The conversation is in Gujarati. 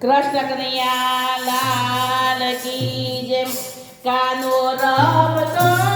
કૃષ્ણ કનૈયા લાલ કી જેમ. કાનો રમતો